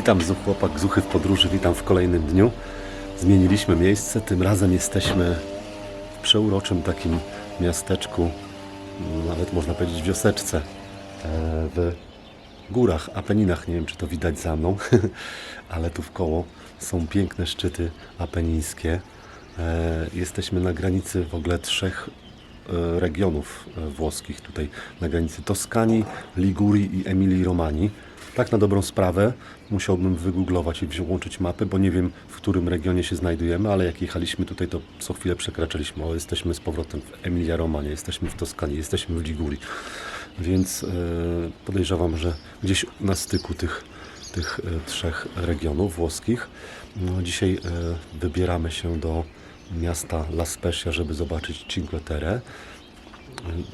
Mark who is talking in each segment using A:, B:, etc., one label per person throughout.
A: Witam z chłopak Zuchy w podróży, witam w kolejnym dniu. Zmieniliśmy miejsce, tym razem jesteśmy w przeuroczym takim miasteczku, nawet można powiedzieć wioseczce, e, w górach, Apeninach. Nie wiem, czy to widać za mną, ale tu w koło są piękne szczyty apenińskie. E, Jesteśmy na granicy w ogóle trzech e, regionów włoskich, tutaj na granicy Toskanii, Ligurii i Emilii Romanii. Tak na dobrą sprawę musiałbym wygooglować i włączyć mapy, bo nie wiem w którym regionie się znajdujemy, ale jak jechaliśmy tutaj, to co chwilę przekraczaliśmy. O, jesteśmy z powrotem w Emilia Romagna, jesteśmy w Toskanii, jesteśmy w Ligurii. Więc e, podejrzewam, że gdzieś na styku tych, tych e, trzech regionów włoskich. No, dzisiaj e, wybieramy się do miasta La Spezia, żeby zobaczyć Cinque Terre.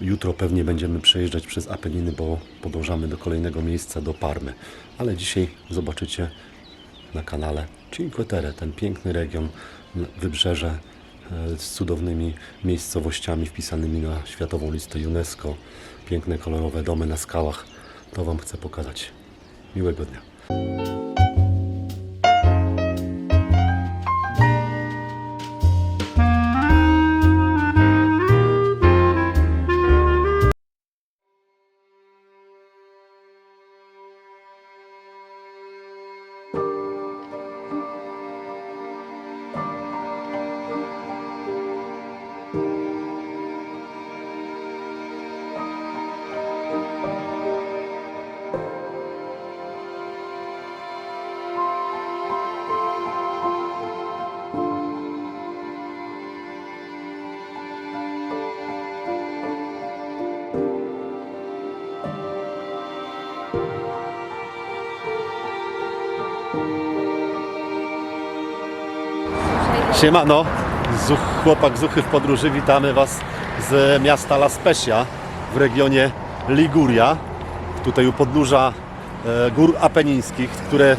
A: Jutro pewnie będziemy przejeżdżać przez Apeniny, bo podążamy do kolejnego miejsca, do Parmy. Ale dzisiaj zobaczycie na kanale Cinque Terre, ten piękny region, wybrzeże e, z cudownymi miejscowościami wpisanymi na światową listę UNESCO. Piękne, kolorowe domy na skałach. To Wam chcę pokazać. Miłego dnia. Siemano, Zuch, chłopak Zuchy w podróży. Witamy Was z miasta La Spezia w regionie Liguria. Tutaj u podnóża e, gór apenińskich, które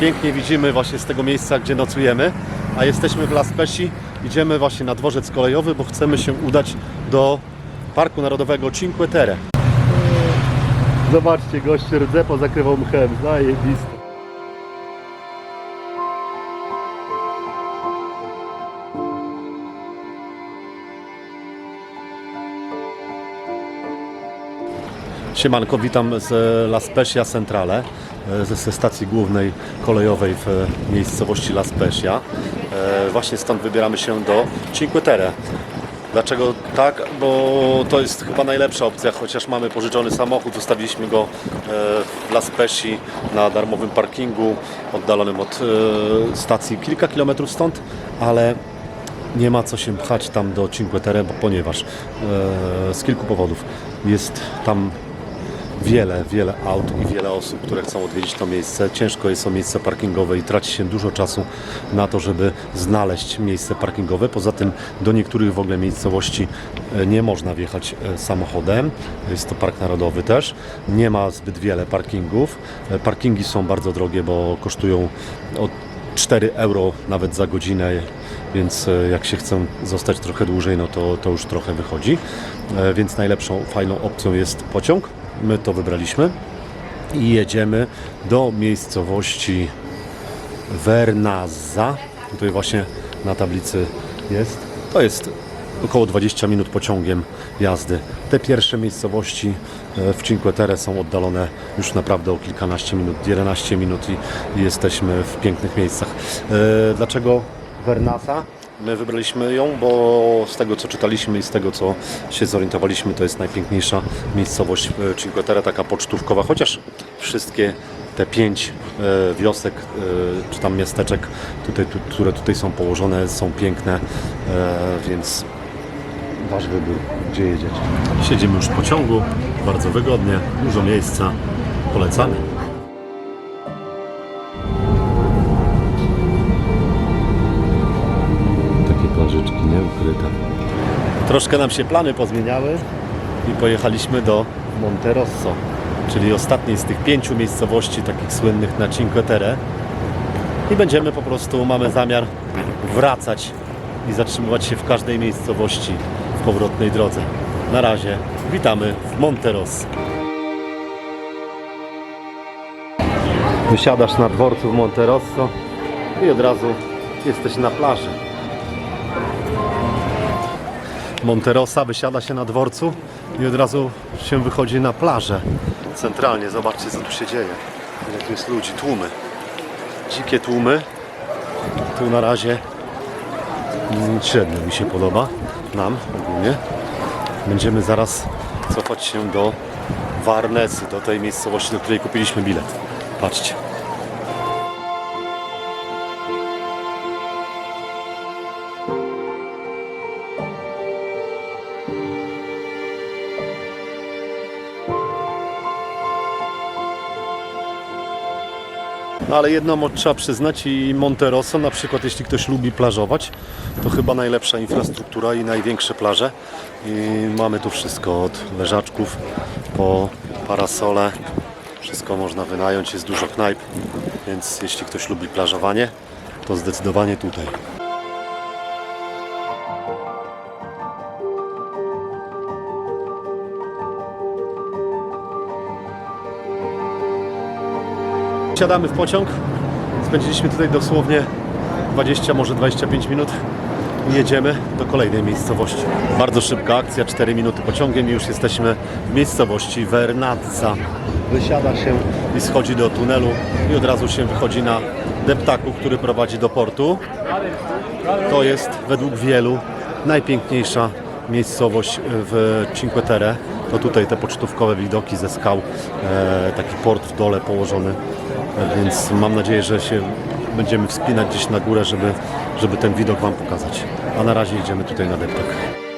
A: pięknie widzimy właśnie z tego miejsca, gdzie nocujemy. A jesteśmy w La Spezii. Idziemy właśnie na dworzec kolejowy, bo chcemy się udać do Parku Narodowego Cinque Terre. Zobaczcie, gość rdze pozakrywał mchem. Zajebiste. Siemanko, witam z La Spezia Centrale, e, ze stacji głównej kolejowej w e, miejscowości La Spezia. E, Właśnie stąd wybieramy się do Cinque Terre. Dlaczego tak? Bo to jest chyba najlepsza opcja, chociaż mamy pożyczony samochód, zostawiliśmy go e, w La Spezia na darmowym parkingu, oddalonym od e, stacji kilka kilometrów stąd, ale nie ma co się pchać tam do Cinque Terre, ponieważ e, z kilku powodów jest tam wiele, wiele aut i wiele osób, które chcą odwiedzić to miejsce. Ciężko jest o miejsce parkingowe i traci się dużo czasu na to, żeby znaleźć miejsce parkingowe. Poza tym do niektórych w ogóle miejscowości e, nie można wjechać e, samochodem. Jest to park narodowy też. Nie ma zbyt wiele parkingów. E, Parkingi są bardzo drogie, bo kosztują od 4 euro nawet za godzinę, więc jak się chce zostać trochę dłużej, no to, to już trochę wychodzi. Więc najlepszą, fajną opcją jest pociąg. My to wybraliśmy i jedziemy do miejscowości Vernazza. Tutaj właśnie na tablicy jest. To jest około 20 minut pociągiem jazdy. Te pierwsze miejscowości e, w Cinque Terre są oddalone już naprawdę o kilkanaście minut, 11 minut i, jesteśmy w pięknych miejscach. E, Dlaczego Vernazza? My wybraliśmy ją, bo z tego co czytaliśmy i z tego co się zorientowaliśmy, to jest najpiękniejsza miejscowość w Cinque Terre, taka pocztówkowa, chociaż wszystkie te pięć e, wiosek e, czy tam miasteczek, tutaj, tu, które tutaj są położone, są piękne, e, więc Wasz wybór, gdzie jedziecie. Siedzimy już w pociągu, bardzo wygodnie, dużo miejsca, polecamy. Troszkę nam się plany pozmieniały i pojechaliśmy do Monterosso, czyli ostatniej z tych pięciu miejscowości takich słynnych na Cinque Terre. I będziemy po prostu, mamy zamiar wracać i zatrzymywać się w każdej miejscowości w powrotnej drodze. Na razie witamy w Monterosso. Wysiadasz na dworcu w Monterosso i od razu jesteś na plaży. Monterosa wysiada się na dworcu i od razu się wychodzi na plażę. Centralnie, zobaczcie co tu się dzieje. Tu jest ludzi, tłumy. Dzikie tłumy. Tu na razie średnio mi się podoba. Nam ogólnie. Będziemy zaraz cofać się do Warnesy, do tej miejscowości, do której kupiliśmy bilet. Patrzcie. Ale jedno trzeba przyznać i Monterosso, na przykład jeśli ktoś lubi plażować, to chyba najlepsza infrastruktura i największe plaże. I mamy tu wszystko od leżaczków po parasole. Wszystko można wynająć, jest dużo knajp, więc jeśli ktoś lubi plażowanie, to zdecydowanie tutaj. Siadamy w pociąg. Spędziliśmy tutaj dosłownie 20, może 25 minut. Jedziemy do kolejnej miejscowości. Bardzo szybka akcja, 4 minuty pociągiem i już jesteśmy w miejscowości Vernazza. Wysiada się i schodzi do tunelu i od razu się wychodzi na deptaku, który prowadzi do portu. To jest według wielu najpiękniejsza miejscowość w Cinque Terre. To tutaj te pocztówkowe widoki ze skał, e, taki port w dole położony, więc mam nadzieję, że się będziemy wspinać gdzieś na górę, żeby, żeby ten widok Wam pokazać. A na razie idziemy tutaj na deptak.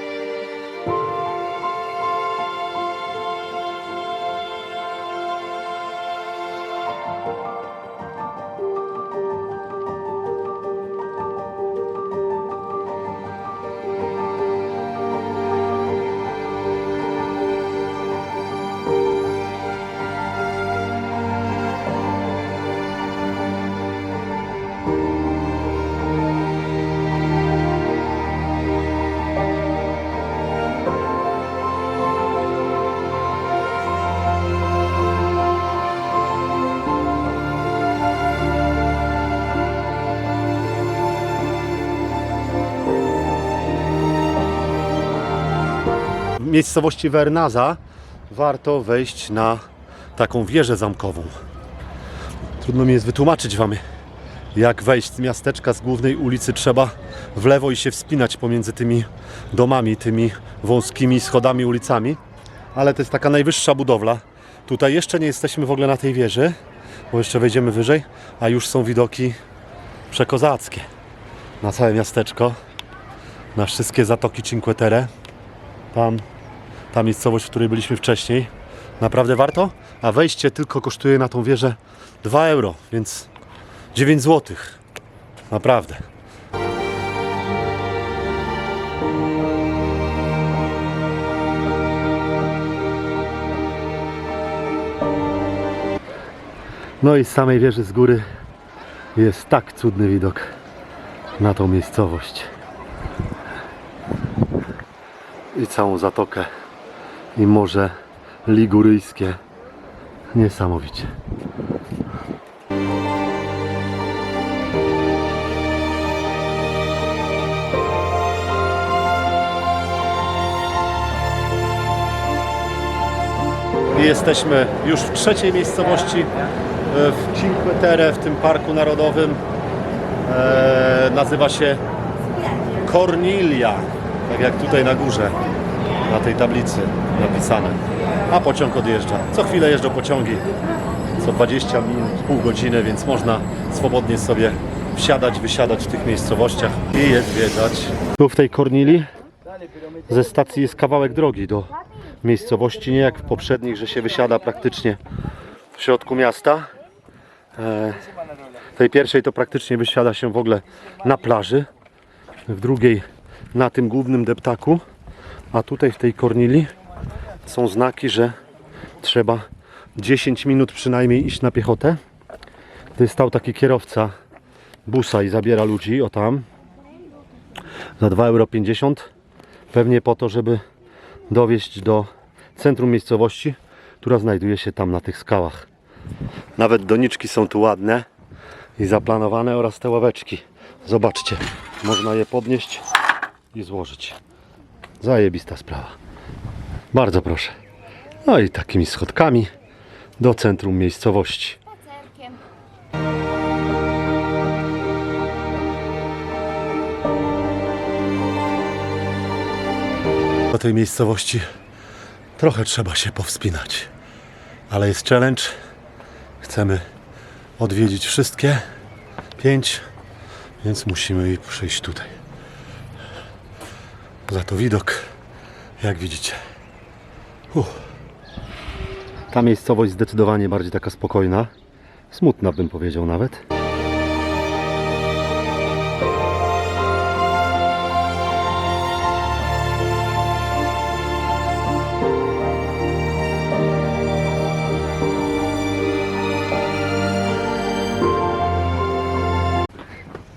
A: Miejscowości Wernaza warto wejść na taką wieżę zamkową. Trudno mi jest wytłumaczyć Wam, jak wejść z miasteczka, z głównej ulicy. Trzeba w lewo i się wspinać pomiędzy tymi domami, tymi wąskimi schodami, ulicami. Ale to jest taka najwyższa budowla. Tutaj jeszcze nie jesteśmy w ogóle na tej wieży, bo jeszcze wejdziemy wyżej, a już są widoki przekozackie na całe miasteczko, na wszystkie zatoki Cinque Terre. Tam ta miejscowość, w której byliśmy wcześniej. Naprawdę warto, a wejście tylko kosztuje na tą wieżę 2 euro, więc 9 zł. Naprawdę. No i z samej wieży z góry jest tak cudny widok na tą miejscowość i całą zatokę i morze liguryjskie. Niesamowicie. Jesteśmy już w trzeciej miejscowości e, w Cinque Terre, w tym parku narodowym. E, nazywa się Cornilia, tak jak tutaj na górze, na tej tablicy napisane. A pociąg odjeżdża. Co chwilę jeżdżą pociągi, co 20 minut, pół godziny, więc można swobodnie sobie wsiadać, wysiadać w tych miejscowościach i je zwiedzać. Tu w tej Kornili ze stacji jest kawałek drogi do miejscowości, nie jak w poprzednich, że się wysiada praktycznie w środku miasta. E, w tej pierwszej to praktycznie wysiada się w ogóle na plaży, w drugiej na tym głównym deptaku, a tutaj w tej Kornili są znaki, że trzeba 10 minut przynajmniej iść na piechotę. Jest stał taki kierowca busa i zabiera ludzi, o tam, za 2,50 euro. Pewnie po to, żeby dowieść do centrum miejscowości, która znajduje się tam na tych skałach. Nawet doniczki są tu ładne i zaplanowane oraz te ławeczki. Zobaczcie, można je podnieść i złożyć. Zajebista sprawa. Bardzo proszę. No i takimi schodkami do centrum miejscowości.
B: Spacerkiem.
A: Do tej miejscowości trochę trzeba się powspinać. Ale jest challenge. Chcemy odwiedzić wszystkie pięć, więc musimy i przyjść tutaj. Za to widok, jak widzicie. Ta miejscowość zdecydowanie bardziej taka spokojna. Smutna bym powiedział nawet.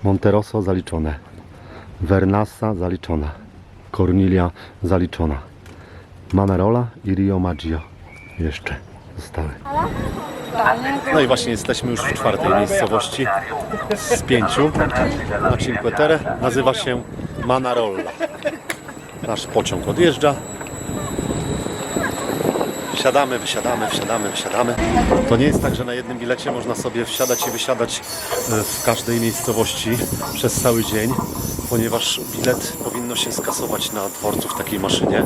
A: Monterosso zaliczone. Vernassa zaliczona. Cornelia zaliczona. Manarola i Rio Maggio jeszcze zostały. No i właśnie jesteśmy już w czwartej miejscowości z pięciu na Cinque Terre. Nazywa się Manarolla. Nasz pociąg odjeżdża. Wsiadamy, wysiadamy, wsiadamy, wysiadamy. To nie jest tak, że na jednym bilecie można sobie wsiadać i wysiadać e, w każdej miejscowości przez cały dzień, ponieważ bilet powinno się skasować na dworcu w takiej maszynie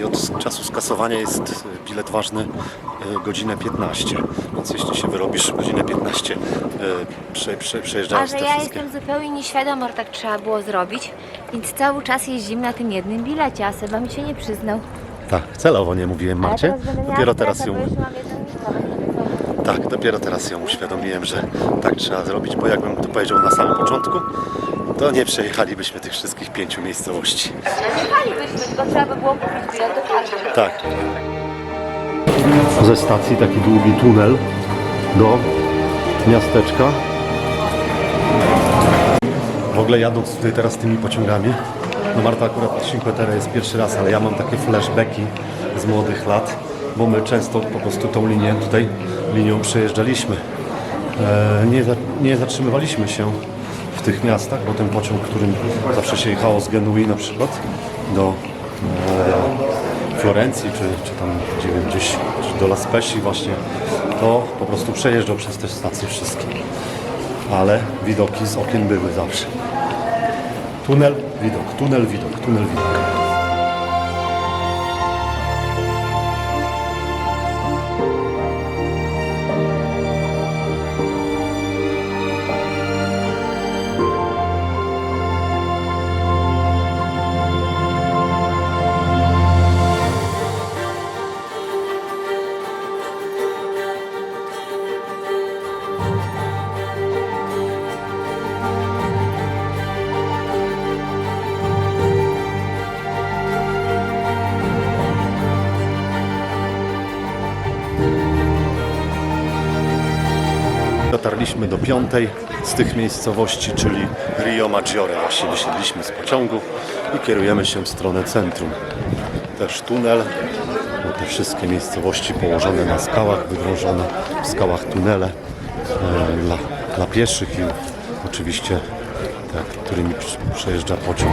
A: i od czasu skasowania jest e, bilet ważny e, godzinę 15. Więc jeśli się wyrobisz godzinę 15 e, prze, prze, przejeżdżając
B: że
A: te
B: ja
A: wszystkie...
B: jestem zupełnie nieświadoma, że tak trzeba było zrobić, więc cały czas jeździmy na tym jednym bilecie, a Seba mi się nie przyznał.
A: Tak, celowo nie mówiłem
B: miała
A: Dopiero teraz ją. Tak, dopiero teraz ją uświadomiłem, że tak trzeba zrobić, bo jakbym to powiedział na samym początku, to nie przejechalibyśmy tych wszystkich pięciu miejscowości.
B: Jechalibyśmy, tylko trzeba by było kupić bilet do.
A: Tak. Ze stacji taki długi tunel do miasteczka. W ogóle jadąc tutaj teraz tymi pociągami, no Marta akurat Cinque Terre jest pierwszy raz, ale ja mam takie flashbacki z młodych lat, bo my często po prostu tą linię tutaj, linią przejeżdżaliśmy. E, nie, nie zatrzymywaliśmy się w tych miastach, bo ten pociąg, którym zawsze się jechało z Genui na przykład do e, Florencji, czy, czy tam gdzie wiem, gdzieś czy do La Spezia właśnie, to po prostu przejeżdżał przez te stacje wszystkie. Ale widoki z okien były zawsze. Tunel, widok, tunel, widok, tunel, widok. Dotarliśmy do piątej z tych miejscowości, czyli Rio Maggiore. Właśnie wysiedliśmy z pociągu i kierujemy się w stronę centrum. Też tunel, bo te wszystkie miejscowości położone na skałach, wydrążone w skałach tunele e, dla, dla pieszych i oczywiście te, którymi prze- przejeżdża pociąg.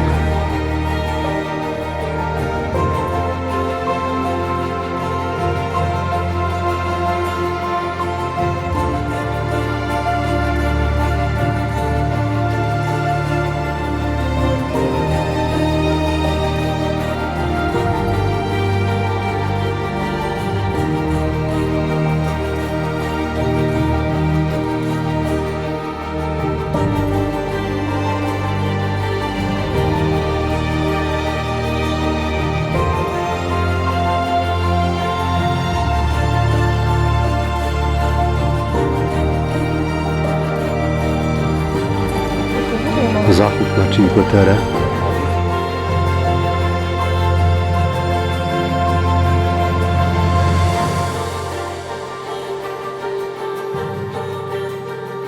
A: Terre.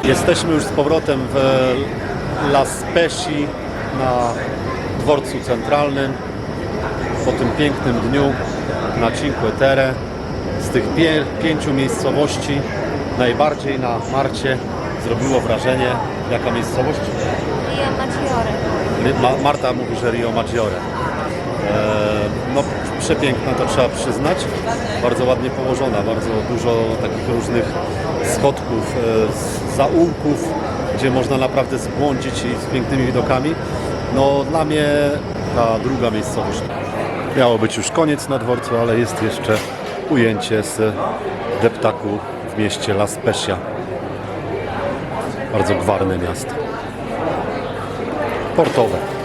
A: Jesteśmy już z powrotem w La Spezia na dworcu centralnym po tym pięknym dniu na Cinque Terre. Z tych pie- pięciu miejscowości najbardziej na Marcie zrobiło wrażenie? Jaka miejscowość?
B: Rio Maggiore.
A: Ma- Marta mówi, że Rio Maggiore. E, no przepiękna to trzeba przyznać. Bardzo ładnie położona, bardzo dużo takich różnych schodków, e, zaułków, gdzie można naprawdę zbłądzić i z pięknymi widokami. No dla mnie ta druga miejscowość. Miało być już koniec na dworcu, ale jest jeszcze ujęcie z deptaku w mieście La Spezia. Bardzo gwarne miasto. Portola.